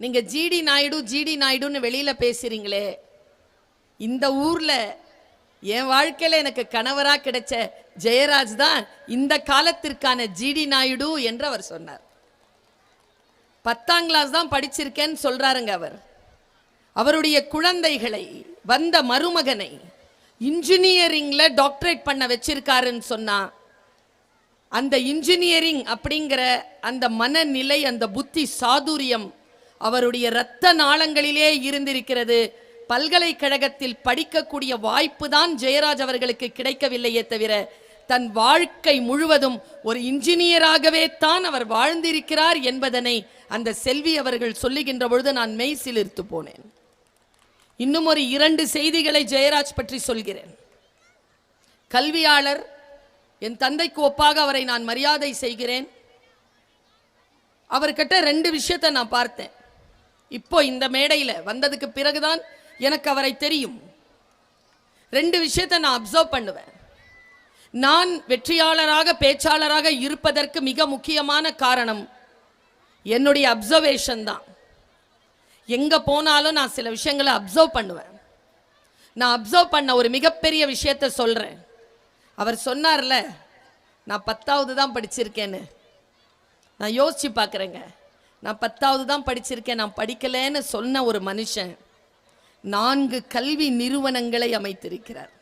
நீங்கள் GT Naidu GT நாயுடுன்னு வெளியில் பேசுகிறீங்களே இந்த ஊரில் என் வாழ்க்கையில் எனக்கு கணவராக கிடைச்ச ஜெயராஜ் தான் இந்த காலத்திற்கான ஜிடி நாயுடு என்று அவர் சொன்னார். பத்தாம் கிளாஸ் தான் படிச்சிருக்கேன்னு சொல்கிறாருங்க அவர். அவருடைய குழந்தைகளை வந்த மருமகனை இன்ஜினியரிங்கில் டாக்டரேட் பண்ண வச்சிருக்காருன்னு சொன்னான் அந்த இன்ஜினியரிங் அப்படிங்கிற அந்த மனநிலை அந்த புத்தி சாதுரியம் அவருடைய இரத்த நாளங்களிலே இருந்திருக்கிறது. பல்கலைக்கழகத்தில் படிக்கக்கூடிய வாய்ப்பு தான் ஜெயராஜ் அவர்களுக்கு கிடைக்கவில்லையே தவிர தன் வாழ்க்கை முழுவதும் ஒரு இன்ஜினியராகவே தான் அவர் வாழ்ந்திருக்கிறார் என்பதனை அந்த செல்வி அவர்கள் சொல்லுகின்ற பொழுது நான் மெய் சிலிர்த்து போனேன். இன்னும் ஒரு இரண்டு செய்திகளை ஜெயராஜ் பற்றி சொல்கிறேன். கல்வியாளர் என் தந்தைக்கு ஒப்பாக அவரை நான் மரியாதை செய்கிறேன். அவர்கிட்ட ரெண்டு விஷயத்தை நான் பார்த்தேன். இப்போ இந்த மேடையில் வந்ததுக்கு பிறகுதான் எனக்கு அவரை தெரியும். ரெண்டு விஷயத்தை நான் அப்சர்வ் பண்ணுவேன். நான் வெற்றியாளராக பேச்சாளராக இருப்பதற்கு மிக முக்கியமான காரணம் என்னுடைய அப்சர்வேஷன் தான். எங்கே போனாலும் நான் சில விஷயங்களை அப்சர்வ் பண்ணுவேன். நான் அப்சர்வ் பண்ண ஒரு மிகப்பெரிய விஷயத்தை சொல்கிறேன் அவர் சொன்னார்ல நான் பத்தாவது தான் படிச்சிருக்கேன்னு. நான் யோசிச்சு பார்க்குறேங்க. நான் பத்தாவது தான் படிச்சிருக்கேன். நான் படிக்கலைன்னு சொன்ன ஒரு மனுஷன் நான்கு கல்வி நிறுவனங்களை அமைத்திருக்கிறார்.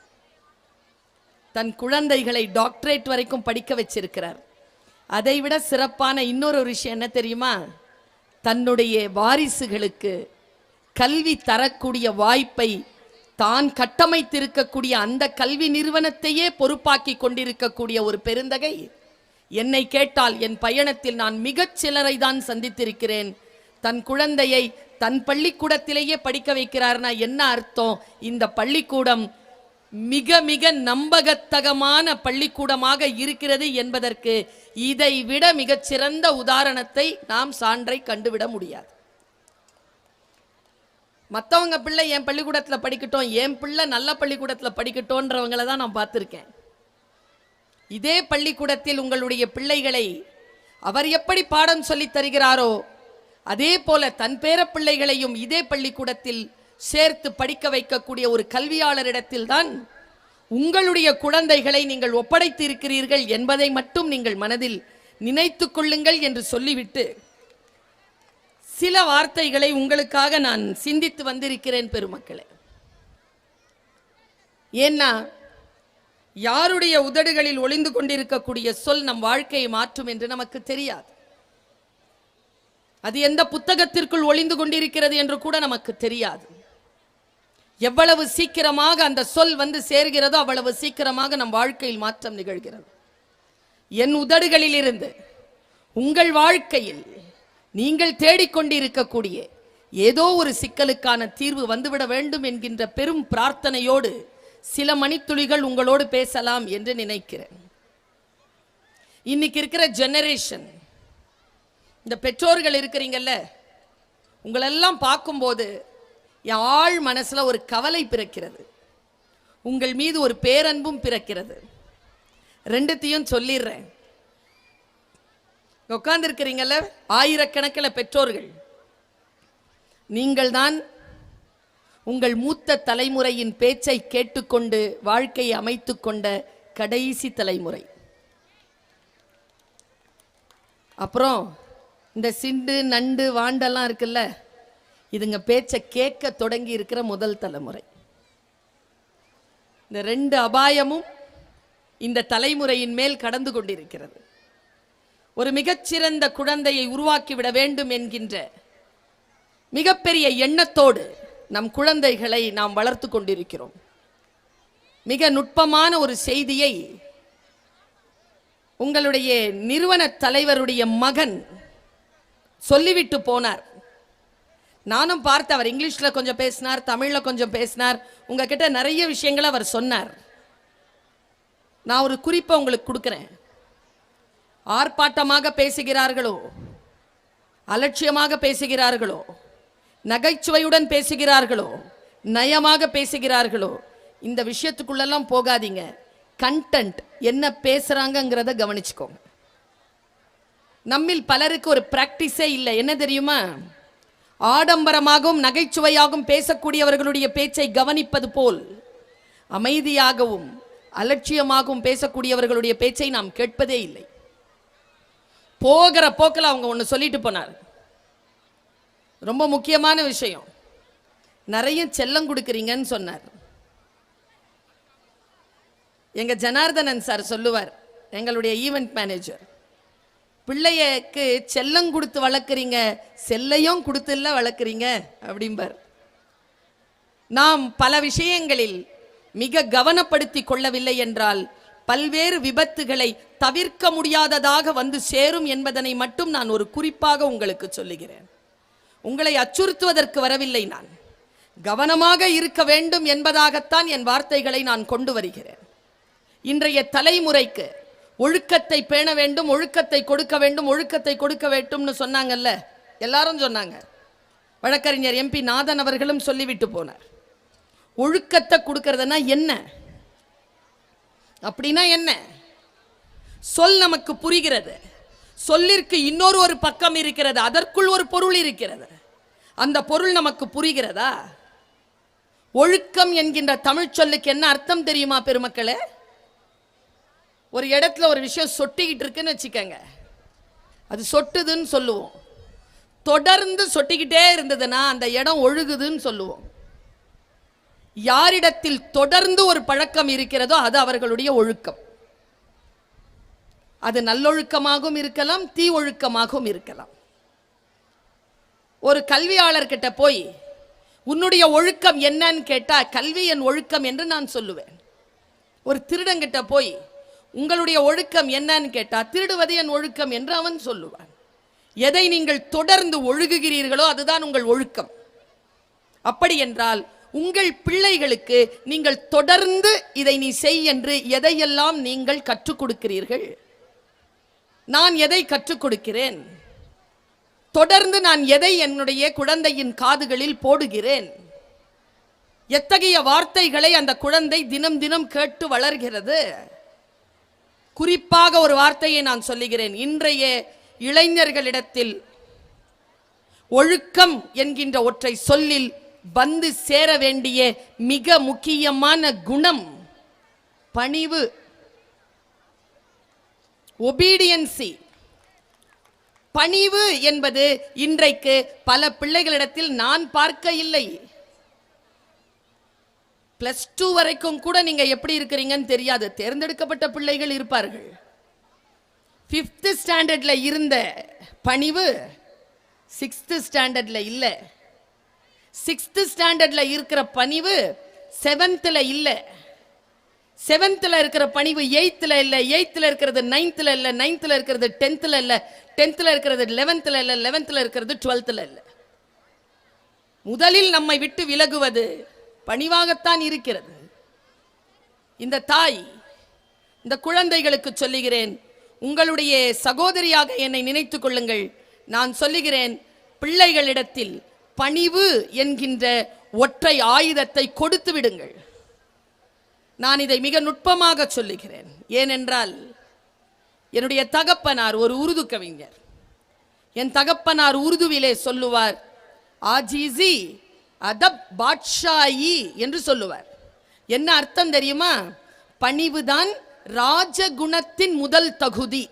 தன் குழந்தைகளை டாக்டரேட் வரைக்கும் படிக்க வச்சிருக்கிறார். அதைவிட சிறப்பான இன்னொரு விஷயம் என்ன தெரியுமா? தன்னுடைய வாரிசுகளுக்கு கல்வி தரக்கூடிய வாய்ப்பை தான் கட்டமைத்திருக்கக்கூடிய அந்த கல்வி நிறுவனத்தையே பொறுப்பாக்கி கொண்டிருக்கக்கூடிய ஒரு பெருந்தகை. என்னை கேட்டால் என் பயணத்தில் நான் மிகச் சிலரை தான் சந்தித்திருக்கிறேன். தன் குழந்தையை தன் பள்ளிக்கூடத்திலேயே படிக்க வைக்கிறார்னா என்ன அர்த்தம்? இந்த பள்ளிக்கூடம் மிக மிக நம்பகத்தகமான பள்ளிக்கூடமாக இருக்கிறது என்பதற்கு இதை விட மிகச்சிறந்த உதாரணத்தை நாம் சான்றை கண்டுவிட முடியாது. மற்றவங்க பிள்ளை என் பள்ளிக்கூடத்தில் படிக்கட்டும் என் பிள்ளை நல்ல பள்ளிக்கூடத்தில் படிக்கட்டோன்றவங்கள தான் நான் பார்த்துருக்கேன். இதே பள்ளிக்கூடத்தில் உங்களுடைய பிள்ளைகளை அவர் எப்படி பாடம் சொல்லித் தருகிறாரோ அதே போல தன் பேர பிள்ளைகளையும் இதே பள்ளிக்கூடத்தில் சேர்த்து படிக்க வைக்கக்கூடிய ஒரு கல்வியாளரிடத்தில் தான் உங்களுடைய குழந்தைகளை நீங்கள் ஒப்படைத்து இருக்கிறீர்கள் என்பதை மட்டும் நீங்கள் மனதில் நினைத்து கொள்ளுங்கள் என்று சொல்லிவிட்டு சில வார்த்தைகளை உங்களுக்காக நான் சிந்தித்து வந்திருக்கிறேன் பெருமக்களே. ஏன்னா யாருடைய உதடுகளில் ஒளிந்து கொண்டிருக்கக்கூடிய சொல் நம் வாழ்க்கையை மாற்றும் என்று நமக்கு தெரியாது. அது எந்த புத்தகத்திற்குள் ஒளிந்து கொண்டிருக்கிறது என்று கூட நமக்கு தெரியாது. எவ்வளவு சீக்கிரமாக அந்த சொல் வந்து சேர்கிறதோ அவ்வளவு சீக்கிரமாக நம் வாழ்க்கையில் மாற்றம் நிகழ்கிறது. என் உதடுகளில் இருந்து உங்கள் வாழ்க்கையில் நீங்கள் தேடிக்கொண்டிருக்கக்கூடிய ஏதோ ஒரு சிக்கலுக்கான தீர்வு வந்துவிட வேண்டும் என்கின்ற பெரும் பிரார்த்தனையோடு சில மணித்துளிகள் உங்களோடு பேசலாம் என்று நினைக்கிறேன். இன்னைக்கு இருக்கிற ஜெனரேஷன் இந்த பெற்றோர்கள் இருக்கிறீங்கல்ல உங்களெல்லாம் பார்க்கும்போது என் ஆழ் மனசில் ஒரு கவலை பிறக்கிறது. உங்கள் மீது ஒரு பேரன்பும் பிறக்கிறது. ரெண்டுத்தையும் சொல்லிடுறேன். உட்கார்ந்துருக்கிறீங்கல்ல ஆயிரக்கணக்கில் பெற்றோர்கள். நீங்கள் தான் உங்கள் மூத்த தலைமுறையின் பேச்சை கேட்டுக்கொண்டு வாழ்க்கையை அமைத்து கொண்ட கடைசி தலைமுறை. அப்புறம் இந்த சிண்டு நண்டு வாண்டெல்லாம் இருக்குல்ல இதுங்க பேச்சை கேட்க தொடங்கி இருக்கிற முதல் தலைமுறை. இந்த ரெண்டு அபாயமும் இந்த தலைமுறையின் மேல் கடந்து கொண்டிருக்கிறது. ஒரு மிகச்சிறந்த குழந்தையை உருவாக்கிவிட வேண்டும் என்கின்ற மிகப்பெரிய எண்ணத்தோடு நம் குழந்தைகளை நாம் வளர்த்து கொண்டிருக்கிறோம். மிக நுட்பமான ஒரு செய்தியை உங்களுடைய நிறுவன தலைவருடைய மகன் சொல்லிவிட்டு போனார். நானும் பார்த்து அவர் இங்கிலீஷில் கொஞ்சம் பேசினார் தமிழில் கொஞ்சம் பேசினார். உங்ககிட்ட நிறைய விஷயங்களை அவர் சொன்னார். நான் ஒரு குறிப்பை உங்களுக்கு கொடுக்குறேன். ஆர்ப்பாட்டமாக பேசுகிறார்களோ அலட்சியமாக பேசுகிறார்களோ நகைச்சுவையுடன் பேசுகிறார்களோ நயமாக பேசுகிறார்களோ இந்த விஷயத்துக்குள்ளெல்லாம் போகாதீங்க. கண்டென்ட் என்ன பேசுகிறாங்கங்கிறத கவனிச்சுக்கோங்க. நம்மில் பலருக்கு ஒரு பிராக்டிஸே இல்லை. என்ன தெரியுமா? ஆடம்பரமாகவும் நகைச்சுவையாகவும் பேசக்கூடியவர்களுடைய பேச்சை கவனிப்பது போல் அமைதியாகவும் அலட்சியமாகவும் பேசக்கூடியவர்களுடைய பேச்சை நாம் கேட்பதே இல்லை. போகிற போக்கில் அவங்க ஒன்று சொல்லிட்டு போனார். ரொம்ப முக்கியமான விஷயம். நிறைய செல்லம் கொடுக்குறீங்கன்னு சொன்னார். எங்கள் ஜனார்தனன் சார் சொல்லுவார் எங்களுடைய ஈவெண்ட் மேனேஜர் பிள்ளையக்கு செல்லம் கொடுத்து வளர்க்குறீங்க செல்லையும் கொடுத்துல வளர்க்குறீங்க அப்படிம்பார். நாம் பல விஷயங்களில் மிக கவனப்படுத்தி கொள்ளவில்லை என்றால் பல்வேறு விபத்துகளை தவிர்க்க முடியாததாக வந்து சேரும் என்பதனை மட்டும் நான் ஒரு குறிப்பாக உங்களுக்கு சொல்லுகிறேன். உங்களை அச்சுறுத்துவதற்கு வரவில்லை நான். கவனமாக இருக்க வேண்டும் என்பதாகத்தான் என் வார்த்தைகளை நான் கொண்டு வருகிறேன். இன்றைய தலைமுறைக்கு ஒழுக்கத்தை பேண வேண்டும் ஒழுக்கத்தை கொடுக்க வேண்டும் ஒழுக்கத்தை கொடுக்க வேண்டும்னு சொன்னாங்கல்ல? எல்லாரும் சொன்னாங்க. வழக்கறிஞர் எம்பி நாதன் அவர்களும் சொல்லிவிட்டு போனார். ஒழுக்கத்தை கொடுக்கறதுனா என்ன? அப்படின்னா என்ன? சொல் நமக்கு புரிகிறது. சொல்லிற்கு இன்னொரு ஒரு பக்கம் இருக்கிறது. அதற்குள் ஒரு பொருள் இருக்கிறது. அந்த பொருள் நமக்கு புரிகிறதா? ஒழுக்கம் என்கின்ற தமிழ் சொல்லுக்கு என்ன அர்த்தம் தெரியுமா பெருமக்களே? ஒரு இடத்துல ஒரு விஷயம் சொட்டிக்கிட்டு இருக்குன்னு வச்சுக்கோங்க. அது சொட்டுதுன்னு சொல்லுவோம். தொடர்ந்து சொட்டிக்கிட்டே இருந்ததுன்னா அந்த இடம் ஒழுகுதுன்னு சொல்லுவோம். யாரிடத்தில் தொடர்ந்து ஒரு பழக்கம் இருக்கிறதோ அது அவர்களுடைய ஒழுக்கம். அது நல்லொழுக்கமாகவும் இருக்கலாம் தீ ஒழுக்கமாகவும் இருக்கலாம். ஒரு கல்வியாளர்கிட்ட போய் உன்னுடைய ஒழுக்கம் என்னன்னு கேட்டா கல்வி என் ஒழுக்கம் என்று நான் சொல்லுவேன். ஒரு திருடங்கிட்ட போய் உங்களுடைய ஒழுக்கம் என்னன்னு கேட்டா திருடுவது என் ஒழுக்கம் என்று அவன் சொல்லுவான். எதை நீங்கள் தொடர்ந்து ஒழுகுகிறீர்களோ அதுதான் உங்கள் ஒழுக்கம். அப்படி என்றால் உங்கள் பிள்ளைகளுக்கு நீங்கள் தொடர்ந்து இதை நீ செய் என்று எதையெல்லாம் நீங்கள் கற்றுக் கொடுக்கிறீர்கள்? நான் எதை கற்றுக் கொடுக்கிறேன்? தொடர்ந்து நான் எதை என்னுடைய குழந்தையின் காதுகளில் போடுகிறேன்? எத்தகைய வார்த்தைகளை அந்த குழந்தை தினம் தினம் கேட்டு வளர்கிறது? குறிப்பாக ஒரு வார்த்தையை நான் சொல்லுகிறேன். இன்றைய இளைஞர்களிடத்தில் ஒழுக்கம் என்கின்ற ஒற்றை சொல்லில் வந்து சேர வேண்டிய மிக முக்கியமான குணம் பணிவு. ஒபீடியன்சி பணிவு என்பது இன்றைக்கு பல பிள்ளைகளிடத்தில் நான் பார்க்க இல்லை பிளஸ் டூ வரைக்கும் கூட நீங்க எப்படி இருக்கிறீங்கன்னு தெரியாது. தேர்ந்தெடுக்கப்பட்ட பிள்ளைகள் இருப்பார்கள். ஃபிஃப்த்து ஸ்டாண்டர்ட்ல இருந்த பணிவு சிக்ஸ்த் ஸ்டாண்டர்ட்ல இல்லை. சிக்ஸ்த் ஸ்டாண்டர்ட்ல இருக்கிற பணிவு செவன்த்தில் இல்லை. செவன்த்தில் இருக்கிற பணிவு எயித்தில் இல்லை எயித்தில் இருக்கிறது நைன்த்தில் இல்லை நைன்த்தில் இருக்கிறது டென்த்தில் இல்லை டென்த்தில் இருக்கிறது லெவன்த்தில் இல்லை லெவன்த்தில் இருக்கிறது டுவெல்த்தில் இல்லை. முதலில் நம்மை விட்டு விலகுவது பணிவாகத்தான் இருக்கிறது. இந்த தாய் இந்த குழந்தைகளுக்கு சொல்லுகிறேன் உங்களுடைய சகோதரியாக என்னை நினைத்து கொள்ளுங்கள். நான் சொல்லுகிறேன் பிள்ளைகளிடத்தில் பணிவு என்கின்ற ஒற்றை ஆயுதத்தை கொடுத்து விடுங்கள். நான் இதை மிக நுட்பமாக சொல்லுகிறேன். ஏனென்றால் என்னுடைய தகப்பனார் ஒரு உருது கவிஞர். என் தகப்பனார் உருதுவிலே சொல்லுவார் ஆஜிசி அதப் பாட்ஷாயி என்று சொல்லுவார். என்ன அர்த்தம் தெரியுமா? பணிவுதான் ராஜகுணத்தின் முதல் தகுதி.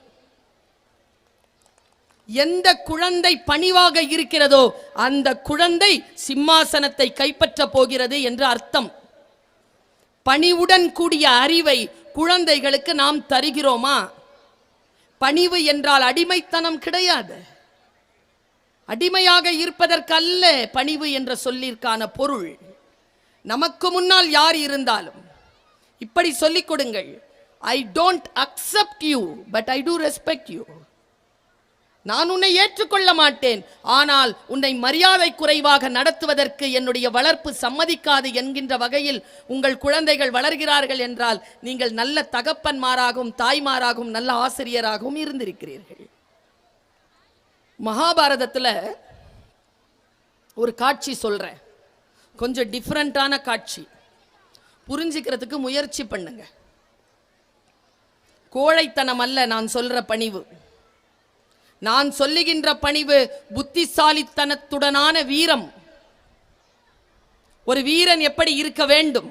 எந்த குழந்தை பணிவாக இருக்கிறதோ அந்த குழந்தை சிம்மாசனத்தை கைப்பற்ற போகிறது என்று அர்த்தம். பணிவுடன் கூடிய அறிவை குழந்தைகளுக்கு நாம் தருகிறோமா? பணிவு என்றால் அடிமைத்தனம் கிடையாது. அடிமையாக இருப்பதற்கல்ல பணிவு என்ற சொல்லிற்கான பொருள். நமக்கு முன்னால் யார் இருந்தாலும் இப்படி சொல்லிக் கொடுங்கள். I don't accept you but I do respect you நான் உன்னை ஏற்றுக்கொள்ள மாட்டேன். ஆனால் உன்னை மரியாதை குறைவாக நடத்துவதற்கு என்னுடைய வளர்ப்பு சம்மதிக்காது என்கின்ற வகையில் உங்கள் குழந்தைகள் வளர்கிறார்கள் என்றால் நீங்கள் நல்ல தகப்பன்மாராகவும் தாய்மாராகவும் நல்ல ஆசிரியராகவும் இருந்திருக்கிறீர்கள். மகாபாரதத்தில் ஒரு காட்சி சொல்றேன். கொஞ்சம் டிஃப்ரெண்ட்டான காட்சி. புரிஞ்சுக்கிறதுக்கு முயற்சி பண்ணுங்க. கோழைத்தனம் அல்ல நான் சொல்ற பணிவு. நான் சொல்லுகின்ற பணிவு புத்திசாலித்தனத்துடனான வீரம். ஒரு வீரன் எப்படி இருக்க வேண்டும்?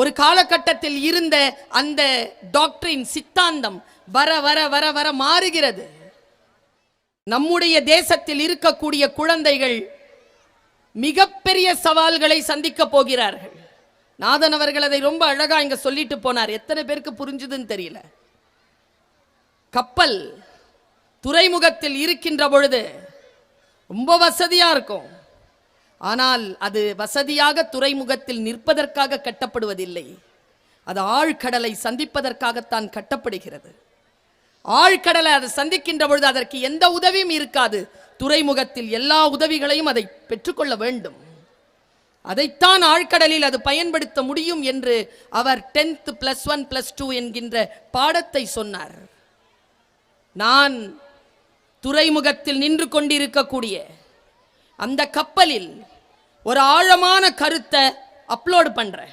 ஒரு காலகட்டத்தில் இருந்த அந்த டாக்டரின் சித்தாந்தம் வர வர வர வர மாறுகிறது. நம்முடைய தேசத்தில் இருக்கக்கூடிய குழந்தைகள் மிகப்பெரிய சவால்களை சந்திக்க போகிறார்கள். நாதன் அவர்கள் அதை ரொம்ப அழகா இங்க சொல்லிட்டு போனார். எத்தனை பேருக்கு புரிஞ்சுதுன்னு தெரியல. கப்பல் துறைமுகத்தில் இருக்கின்ற பொழுது ரொம்ப வசதியாக இருக்கும். ஆனால் அது வசதியாக துறைமுகத்தில் நிற்பதற்காக கட்டப்படுவதில்லை. அது ஆழ்கடலை சந்திப்பதற்காகத்தான் கட்டப்படுகிறது. ஆழ்கடலை அதை சந்திக்கின்ற பொழுது அதற்கு எந்த உதவியும் இருக்காது. துறைமுகத்தில் எல்லா உதவிகளையும் அதை பெற்றுக்கொள்ள வேண்டும். அதைத்தான் ஆழ்கடலில் அது பயன்படுத்த முடியும் என்று அவர் tenth plus one plus two என்கின்ற பாடத்தை சொன்னார். நான் துறைமுகத்தில் நின்று கொண்டிருக்கக்கூடிய அந்த கப்பலில் ஒரு ஆழமான கருத்தை அப்லோட் பண்றேன்.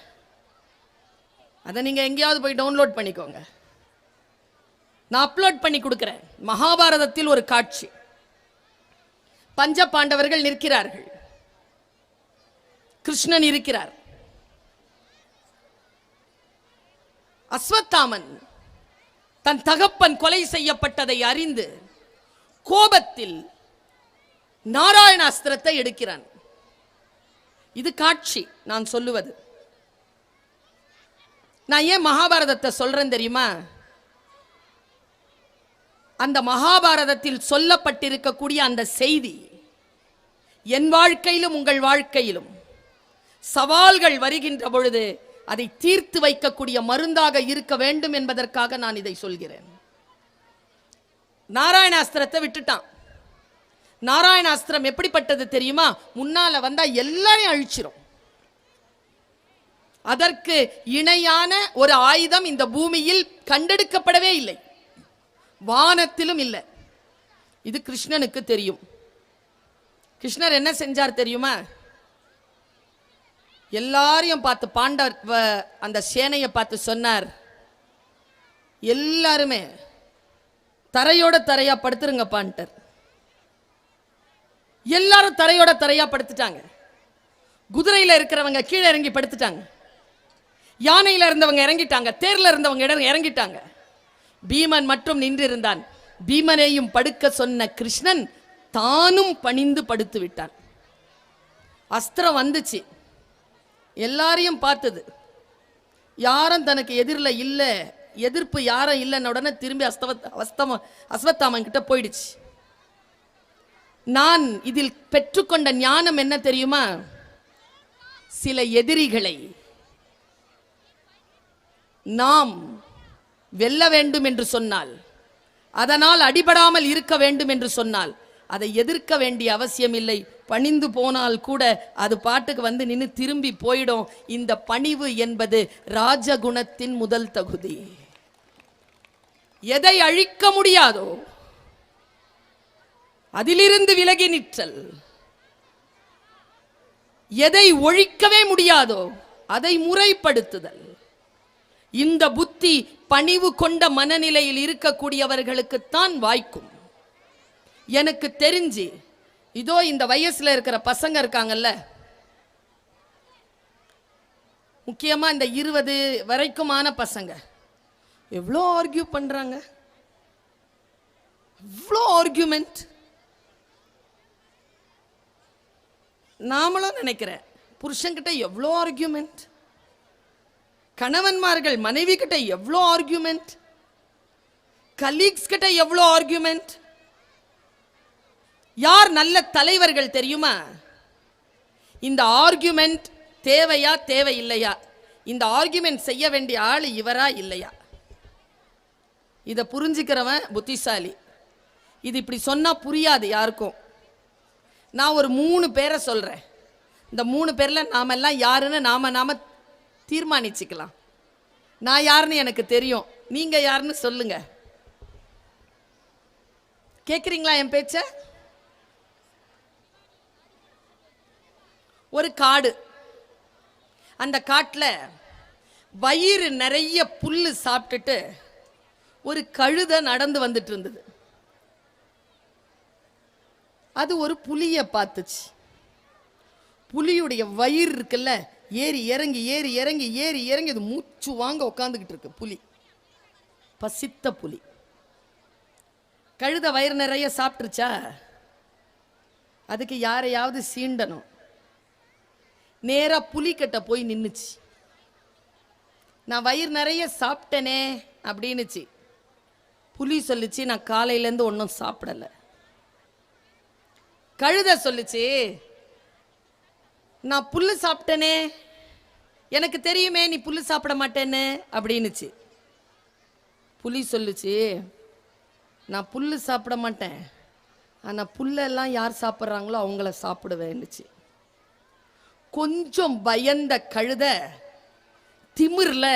அதை நீங்க எங்கேயாவது போய் டவுன்லோட் பண்ணிக்கோங்க. நான் அப்லோட் பண்ணி கொடுக்கிறேன். மகாபாரதத்தில் ஒரு காட்சி. பஞ்ச பாண்டவர்கள் நிற்கிறார்கள். கிருஷ்ணன் இருக்கிறார். அஸ்வத்தாமன் தன் தகப்பன் கொலை செய்யப்பட்டதை அறிந்து கோபத்தில் நாராயணாஸ்திரத்தை எடுக்கிறான். இது காட்சி நான் சொல்லுவது. நான் ஏன் மகாபாரதத்தை சொல்றேன் தெரியுமா? அந்த மகாபாரதத்தில் சொல்லப்பட்டிருக்கக்கூடிய அந்த செய்தி என் வாழ்க்கையிலும் உங்கள் வாழ்க்கையிலும் சவால்கள் வருகின்ற பொழுது அதை தீர்த்து வைக்கக்கூடிய மருந்தாக இருக்க வேண்டும் என்பதற்காக நான் இதை சொல்கிறேன். நாராயணாஸ்திரத்தை விட்டுட்டான். நாராயணாஸ்திரம் எப்படிப்பட்டது தெரியுமா? முன்னால வந்தா எல்லாரையும் அழிச்சிரும். அதற்கு இணையான ஒரு ஆயுதம் இந்த பூமியில் கண்டெடுக்கப்படவே இல்லை. வானத்திலும் இல்லை. இது கிருஷ்ணனுக்கு தெரியும். கிருஷ்ணர் என்ன செஞ்சார் தெரியுமா? எல்லாரையும் பார்த்து பாண்டவர் வ- அந்த சேனையை பார்த்து சொன்னார் எல்லாருமே தரையோட தரையா படுத்துருங்கப்பான்ட்டார். எல்லாரும் தரையோட தரையா படுத்துட்டாங்க. குதிரையில இருக்கிறவங்க கீழே இறங்கி படுத்துட்டாங்க. யானையில இருந்தவங்க இறங்கிட்டாங்க. தேர்ல இருந்தவங்க இடம் இறங்கிட்டாங்க. பீமன் மட்டும் நின்றிருந்தான். பீமனையும் படுக்க சொன்ன கிருஷ்ணன் தானும் பணிந்து படுத்து விட்டான் அஸ்திரம் வந்துச்சு. எல்லாரையும் பார்த்தது. யாரும் தனக்கு எதிரில் இல்லை. எதிர்ப்பு யாரும் இல்லைன்ன உடனே திரும்பி அஸ்தவ அஸ்தம அஸ்வத்தாமன் கிட்ட போயிடுச்சு. நான் இதில் பெற்றுக்கொண்ட ஞானம் என்ன தெரியுமா? சில எதிரிகளை. நாம் வெல்ல வேண்டும் என்று சொன்னால் அதனால் அடிபடாமல் இருக்க வேண்டும் என்று சொன்னால் அதை எதிர்க்க வேண்டிய அவசியம் இல்லை. பணிந்து போனால் கூட அது பாட்டுக்கு வந்து நின்று திரும்பி போயிடும். இந்த பணிவு என்பது ராஜகுணத்தின் முதல் தகுதி. எதை அழிக்க முடியாதோ அதிலிருந்து விலகி நிற்றல். எதை ஒழிக்கவே முடியாதோ அதை முறைப்படுத்துதல். இந்த புத்தி பணிவு கொண்ட மனநிலையில் இருக்கக்கூடியவர்களுக்குத்தான் வாய்க்கும். எனக்கு தெரிஞ்சு இதோ இந்த வயசுல இருக்கிற பசங்க இருக்காங்கல்ல முக்கியமா இந்த இருபது வரைக்குமான பசங்க. எவ்வளோ ஆர்கியூ பண்ணுறாங்க எவ்வளோ ஆர்கியூமெண்ட் நாமளும் நினைக்கிறேன் புருஷன்கிட்ட எவ்வளோ ஆர்கியூமெண்ட் கணவன்மார்கள் மனைவி கிட்ட எவ்வளோ ஆர்கியூமெண்ட் கலீக்ஸ் கிட்ட எவ்வளோ ஆர்கியூமெண்ட் யார் நல்ல தலைவர்கள் தெரியுமா? இந்த ஆர்கியூமெண்ட் தேவையா தேவையில்லையா? இந்த ஆர்கியூமெண்ட் செய்ய வேண்டிய ஆள் இவரா இல்லையா? இதை புரிஞ்சுக்கிறவன் புத்திசாலி. இது இப்படி சொன்னால் புரியாது யாருக்கும். நான் ஒரு மூணு பேரை சொல்கிறேன் இந்த மூணு பேரில் நாமெல்லாம் யாருன்னு நாம நாம தீர்மானிச்சுக்கலாம். நான் யாருன்னு எனக்கு தெரியும். நீங்கள் யாருன்னு சொல்லுங்க. கேட்குறீங்களா என் பேச்ச? ஒரு காடு. அந்த காட்டில் வயிறு நிறைய புல் சாப்பிட்டுட்டு ஒரு கழுதை நடந்து வந்துட்டு இருந்தது அது ஒரு புலியை பார்த்துச்சு. புலியுடைய வயிறு இருக்குல்ல ஏறி இறங்கி ஏறி இறங்கி ஏறி இறங்கி அது மூச்சு வாங்க உட்காந்துக்கிட்டு இருக்கு புலி. பசித்த புலி. கழுத வயிறு நிறைய சாப்பிட்டுருச்சா? அதுக்கு யாரையாவது சீண்டணும். நேராக புலிக்கிட்ட போய் நின்றுச்சு நான் வயிறு நிறைய சாப்பிட்டேனே அப்படின்னுச்சு. புலி சொல்லுச்சு நான் காலையிலேருந்து ஒன்றும் சாப்பிடல. கழுத சொல்லிச்சு நான் புல்லு சாப்பிட்டேனே எனக்கு தெரியுமே நீ புல்லு சாப்பிட மாட்டேன்னு அப்படின்னுச்சு. புலி சொல்லுச்சு நான் புல்லு சாப்பிட மாட்டேன் ஆனால் புல்லெல்லாம் யார் சாப்பிட்றாங்களோ அவங்கள சாப்பிடுவேன்னுச்சு. கொஞ்சம் பயந்த கழுத திமிரில்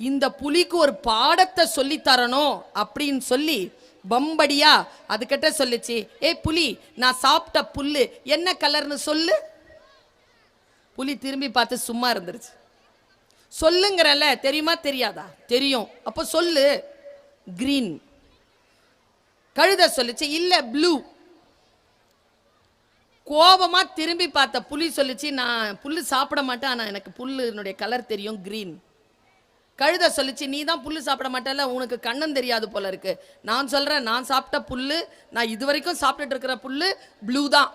இந்த புலிக்கு ஒரு பாடத்தை சொல்லி தரணும் அப்படின்னு சொல்லி பம்படியா அதுக்கிட்ட சொல்லுச்சு ஏ புலி நான் சாப்பிட்ட புல்லு என்ன கலர்னு சொல்லு? புலி திரும்பி பார்த்து சும்மா இருந்துருச்சு. சொல்லுங்கிறல்ல தெரியுமா தெரியாதா? தெரியும். அப்போ சொல்லு. கிரீன் கழுத சொல்லுச்சு இல்லை ப்ளூ கோபமாக திரும்பி பார்த்த புலி சொல்லிச்சு நான் புல் சாப்பிட மாட்டேன் ஆனால் எனக்கு புல்லுனுடைய கலர் தெரியும் கிரீன் கழுத சொல்லிச்சு நீ தான் புல் சாப்பிட மாட்டேல்ல உனக்கு கண்ணம் தெரியாது போல இருக்கு. நான் சொல்கிறேன் நான் சாப்பிட்ட புல் நான் இது வரைக்கும் சாப்பிட்டுட்டு இருக்கிற புல் ப்ளூ தான்.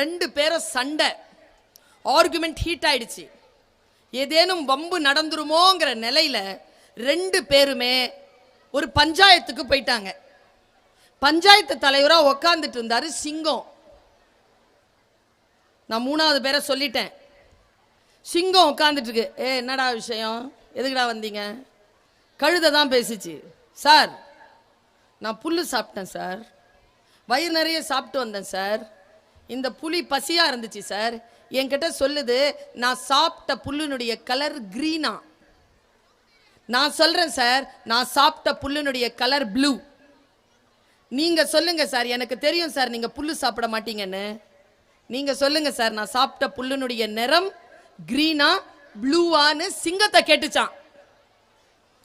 ரெண்டு பேரை சண்டை. ஆர்குமெண்ட் ஹீட் ஆயிடுச்சு. ஏதேனும் வம்பு நடந்துருமோங்கிற நிலையில ரெண்டு பேருமே ஒரு பஞ்சாயத்துக்கு போயிட்டாங்க. பஞ்சாயத்து தலைவராக உக்காந்துட்டு இருந்தார் சிங்கம். நான் மூணாவது பேரை சொல்லிட்டேன். சிங்கம் உட்காந்துட்டுருக்கு ஏ என்னடா விஷயம்? எதுக்குடா வந்தீங்க? கழுதை தான் பேசிச்சு. சார் நான் புல் சாப்பிட்டேன் சார். வயிறு நிறைய சாப்பிட்டு வந்தேன் சார். இந்த புலி பசியாக இருந்துச்சு சார். என்கிட்ட சொல்லுது நான் சாப்பிட்ட புல்லினுடைய கலர் க்ரீனா. நான் சொல்கிறேன் சார் நான் சாப்பிட்ட புல்லினுடைய கலர் ப்ளூ. நீங்கள் சொல்லுங்கள் சார். எனக்கு தெரியும் சார் நீங்கள் புல் சாப்பிட மாட்டீங்கன்னு. நீங்கள் சொல்லுங்கள் சார் நான் சாப்பிட்ட புல்லினுடைய நிறம் கிரீனா ப்ளூவான்னு சிங்கத்தை கேட்டுச்சான்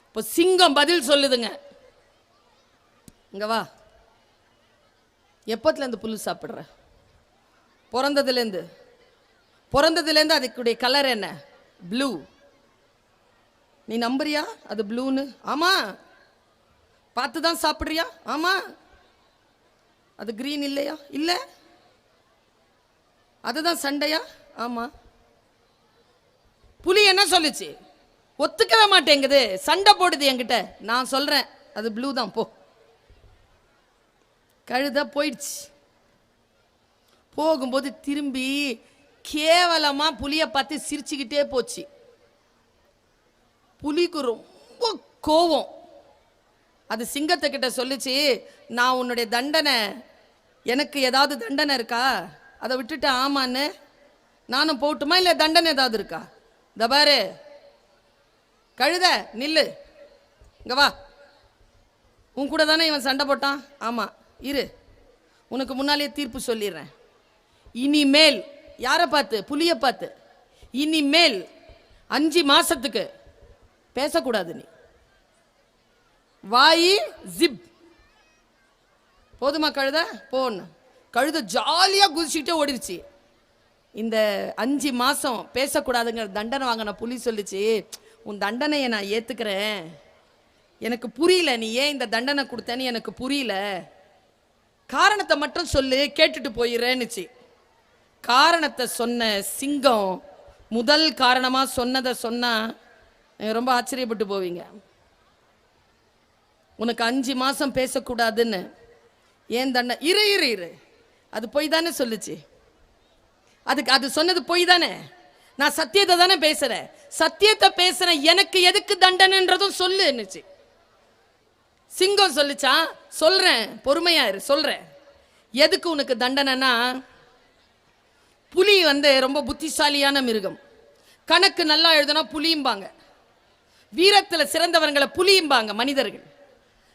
இப்போ சிங்கம் பதில் சொல்லுதுங்க. இங்கே வா. எப்போத்துலேருந்து புல் சாப்பிட்ற? பிறந்ததுலேருந்து. பிறந்ததுலேருந்து அதுக்குடைய கலர் என்ன? ப்ளூ நீ நம்புறியா? அது ப்ளூன்னு ஆமாம் பார்த்து தான் சாப்பிட்றியா? ஆமாம் அது க்ரீன் இல்லையா? இல்லை. அதுதான் சண்டையா? ஆமாம் புலி என்ன சொல்லுச்சு? ஒத்துக்கவே மாட்டேங்குது. சண்டை போடுது என்கிட்ட. நான் சொல்கிறேன் அது ப்ளூ தான் போ. கழுத போயிடுச்சு. போகும்போது திரும்பி கேவலமாக புலியை பார்த்து சிரிச்சுக்கிட்டே போச்சு. புலிக்கு ரொம்ப கோவம். அது சிங்கத்தை கிட்ட சொல்லுச்சு நான் உன்னுடைய தண்டனை எனக்கு ஏதாவது தண்டனை இருக்கா? அதை விட்டுட்டு ஆமான்னு? நானும் போட்டுமா இல்லை தண்டனை ஏதாவது இருக்கா? இந்த பாரு. கழுத நில்லு. இங்கே வா. உன் கூட தானே இவன் சண்டை போட்டான்? ஆமாம் இரு. உனக்கு முன்னாலேயே தீர்ப்பு சொல்லிடுறேன். இனிமேல் யாரை பார்த்து? புலியை பார்த்து. இனிமேல் அஞ்சு மாதத்துக்கு பேசக்கூடாது நீ. வாயி ஜிப் போதுமா கழுத? போன்னு. கழுத ஜாலியாக குதிச்சுக்கிட்டே ஓடிடுச்சு இந்த அஞ்சு மாதம் பேசக்கூடாதுங்கிற தண்டனை வாங்கின புலி சொல்லுச்சு உன் தண்டனையை நான் ஏற்றுக்கிறேன் எனக்கு புரியல நீ ஏன் இந்த தண்டனை கொடுத்தேன்னு எனக்கு புரியல. காரணத்தை மட்டும் சொல்லு கேட்டுட்டு போயிடுறேன்னுச்சு காரணத்தை சொன்ன சிங்கம் முதல் காரணமாக சொன்னதை சொன்னால் ரொம்ப ஆச்சரியப்பட்டு போவீங்க. உனக்கு அஞ்சு மாதம் பேசக்கூடாதுன்னு. ஏன் தண்டனை இரு இரு இரு. அது போய் தானே சொல்லுச்சு. அதுக்கு அது சொன்னது பொய் தானே நான் சத்தியத்தை தானே பேசுறேன். சத்தியத்தை பேசுறேன் எனக்கு எதுக்கு தண்டனைன்றதும் சொல்லுன்னுச்சு சிங்கம் சொல்லுச்சா? சொல்றேன் பொறுமையா இரு சொல்றேன். எதுக்கு உனக்கு தண்டனைனா புலி வந்து ரொம்ப புத்திசாலியான மிருகம். கணக்கு நல்லா எழுதுனா புலியும்பாங்க. வீரத்தில் சிறந்தவர்களை புலியும்பாங்க மனிதர்கள்.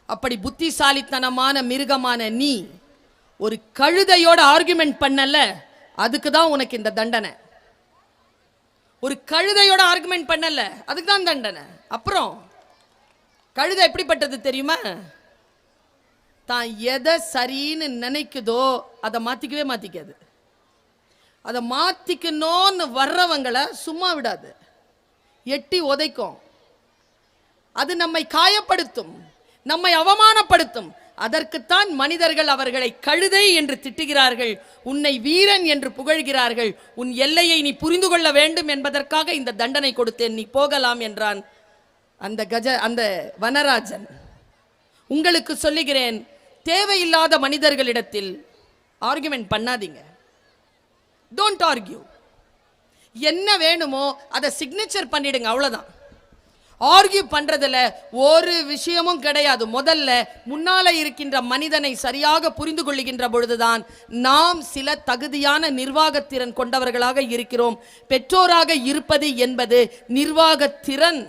அப்படி புத்திசாலித்தனமான மிருகமான நீ ஒரு கழுதையோட ஆர்குமெண்ட் பண்ணல அதுக்கு தான் உனக்கு இந்த தண்டனை. ஒரு கழுதையோட ஆர்குமெண்ட் பண்ணல அதுக்கு தான் தண்டனை. அப்புறம் கழுதை எப்படிப்பட்டது தெரியுமா? தான் எதை சரின்னு நினைக்குதோ அதை மாத்திக்கவே மாத்திக்காது. அதை மாத்திக்கணும்னு வர்றவங்களை சும்மா விடாது. எட்டி உதைக்கும். அது நம்மை காயப்படுத்தும். நம்மை அவமானப்படுத்தும். அதற்குத்தான் மனிதர்கள் அவர்களை கழுதை என்று திட்டுகிறார்கள். உன்னை வீரன் என்று புகழ்கிறார்கள். உன் எல்லையை நீ புரிந்து கொள்ள வேண்டும் என்பதற்காக இந்த தண்டனை கொடுத்தேன். நீ போகலாம் என்றான் அந்த கஜ அந்த வனராஜன். உங்களுக்கு சொல்லுகிறேன் தேவையில்லாத மனிதர்களிடத்தில் ஆர்குமெண்ட் பண்ணாதீங்க. டோன்ட் ஆர்கியூ என்ன வேணுமோ அதை சிக்னேச்சர் பண்ணிடுங்க அவ்வளோதான் ஆர்கியூ பண்றதுல ஒரு விஷயமும் கிடையாது. முதல்ல முன்னால இருக்கின்ற மனிதனை சரியாக புரிந்து கொள்ளுகின்ற பொழுதுதான் நாம் சில தகுதியான நிர்வாகத்திறன் கொண்டவர்களாக இருக்கிறோம். பெற்றோராக இருப்பது என்பது நிர்வாகத்திறன்